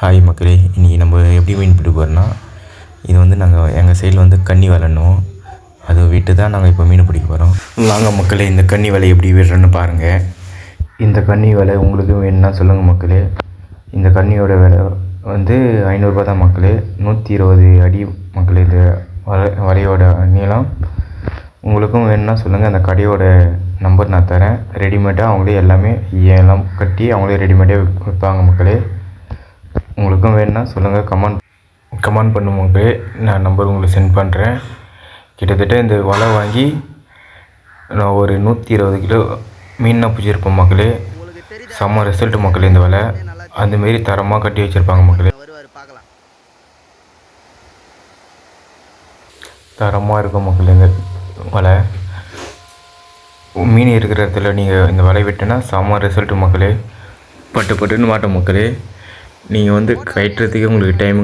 Hi மக்களே இன்றைக்கி நம்ம எப்படி மீன் பிடிக்க போகிறோன்னா இது வந்து நாங்கள் எங்கள் சைடில் வந்து கன்னி வலைன்னுவோம் அதை விட்டு தான் நாங்கள் இப்போ மீன் பிடிக்க போகிறோம் வாங்க மக்களே இந்த கன்னி வலை எப்படி விடுறேன்னு பாருங்கள் இந்த கன்னி வலை உங்களுக்கு வேணும்னா சொல்லுங்கள் மக்களே. இந்த கன்னியோட விலை வந்து ஐநூறுரூபா தான் மக்களே. நூற்றி இருபது அடி மக்களே இந்த வலை வலையோட நீளம். உங்களுக்கும் வேணும்னா சொல்லுங்கள் அந்த கடையோட நம்பர் நான் தரேன். ரெடிமேடாக அவங்களே எல்லாமே எல்லாம் கட்டி அவங்களே ரெடிமேடாக விற்பாங்க மக்களே. உங்களுக்கும் வேணும்னா சொல்லுங்கள் கமெண்ட் கமெண்ட் பண்ணும்போது நான் நம்பர் உங்களுக்கு சென்ட் பண்ணுறேன் கிட்டத்தட்ட இந்த வலை வாங்கி நான் ஒரு நூற்றி இருபது கிலோ மீனாக பிடிச்சிருப்போம் மக்களே. செம்ம ரிசல்ட் மக்களே இந்த வலை. அந்தமாரி தரமாக கட்டி வச்சுருப்பாங்க மக்களே. தரமாக இருக்கும் மக்கள் இந்த வலை. மீன் இருக்கிற இடத்துல நீங்கள் இந்த வலை விட்டுனா செம்ம ரிசல்ட்டு மக்களே. பட்டு பட்டுன்னு மாட்டோம் மக்களே. நீங்கள் வந்து கட்டுறதுக்கே உங்களுக்கு டைம்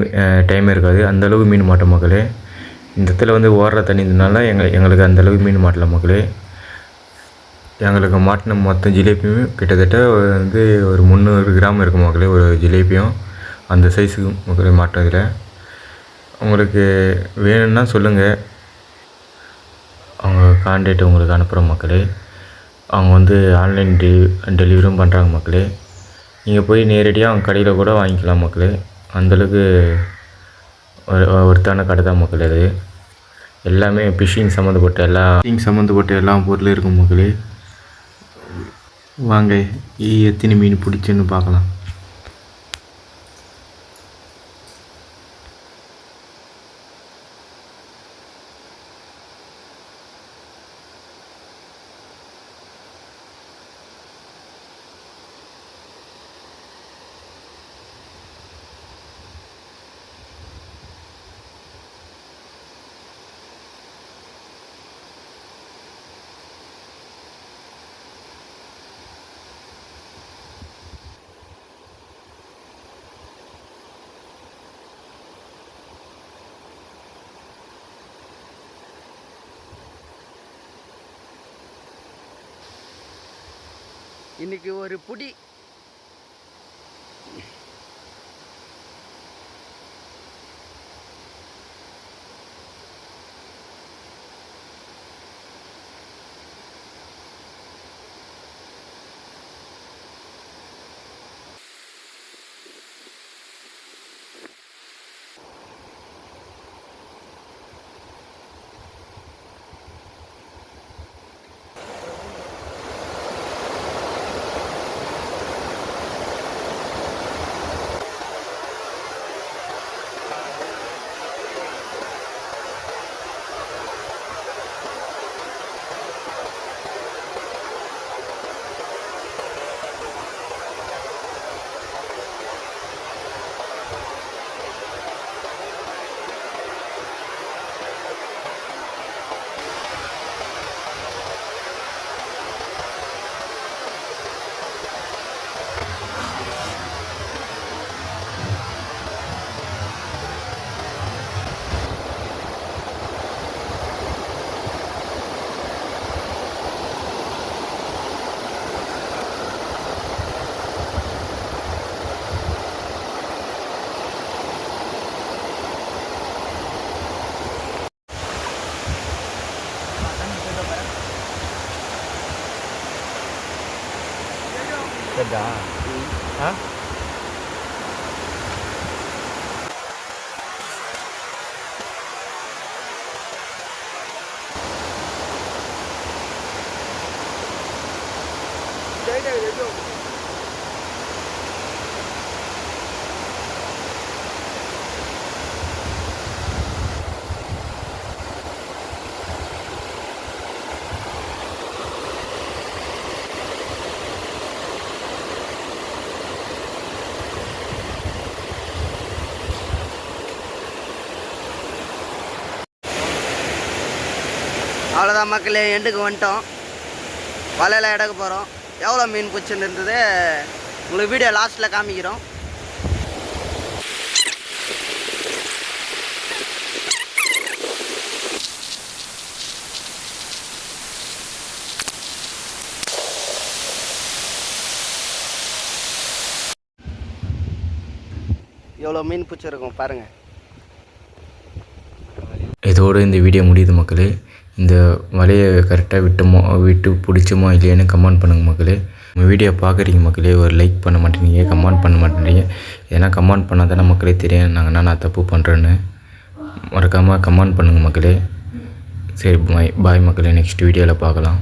டைம் இருக்காது. அந்த அளவுக்கு மீன் மாட்டோம் மக்களே. இந்த இடத்துல வந்து ஓடுற தண்ணி எங்களை எங்கள் எங்களுக்கு அந்தளவுக்கு மீன் மாட்டல மக்களே. எங்களுக்கு மாட்டின மொத்தம் ஜிலேபியும் கிட்டத்தட்ட வந்து ஒரு முந்நூறு கிராம் இருக்கும் மக்களே ஒரு ஜிலேபியும். அந்த சைஸுக்கு மக்களே மாட்டினதில் உங்களுக்கு வேணும்னா சொல்லுங்கள் அவங்க கான்டாக்ட் உங்களுக்கு அனுப்புகிற மக்களே. அவங்க வந்து ஆன்லைன் டெ டெலிவரியும் பண்ணுறாங்க மக்களே. நீங்கள் போய் நேரடியாக அவங்க கடையில் கூட வாங்கிக்கலாம் மக்களே. அந்தளவுக்கு ஒரு ஒருத்தான கடை தான் மக்கள் அது. எல்லாமே ஃபிஷ்ஷிங் சம்மந்தப்பட்ட எல்லா ஃபிஷிங் சம்மந்தப்பட்ட எல்லா பொருளும் இருக்கும் மக்களே. வாங்க ஈ- எத்தனை மீன் பிடிச்சுன்னு பார்க்கலாம். இன்றைக்கி ஒரு புடி 된다. 응. 어? 내가 내줘. அவ்வளோதான் மக்களே எண்டுக்கு வந்துட்டோம். வலையில் இடக்கு போகிறோம் எவ்வளோ மீன் பிடிச்சின்னு இருந்தது? உங்களுக்கு வீடியோ லாஸ்ட்டில் காமிக்கிறோம். எவ்வளோ மீன் பிடிச்சிருக்கும் பாருங்கள் இதோடு இந்த வீடியோ முடியுது மக்களே. இந்த வலையை கரெக்டாக விட்டோமோ விட்டு பிடிச்சோமோ இல்லையான்னு கமெண்ட் பண்ணுங்கள் மக்களே. நம்ம வீடியோ பார்க்குறீங்க மக்களே ஒரு லைக் பண்ண மாட்டேங்கிறீங்க கமெண்ட் பண்ண மாட்டேங்கிறீங்க. ஏன்னா கமெண்ட் பண்ணால் தானே மக்களே தெரியும் நாங்கள் என்ன நான் தப்பு பண்ணுறேன்னு மறக்காமல் கமெண்ட் பண்ணுங்கள் மக்களே. சரி பாய் பாய் மக்களே நெக்ஸ்ட் வீடியோவில் பார்க்கலாம்.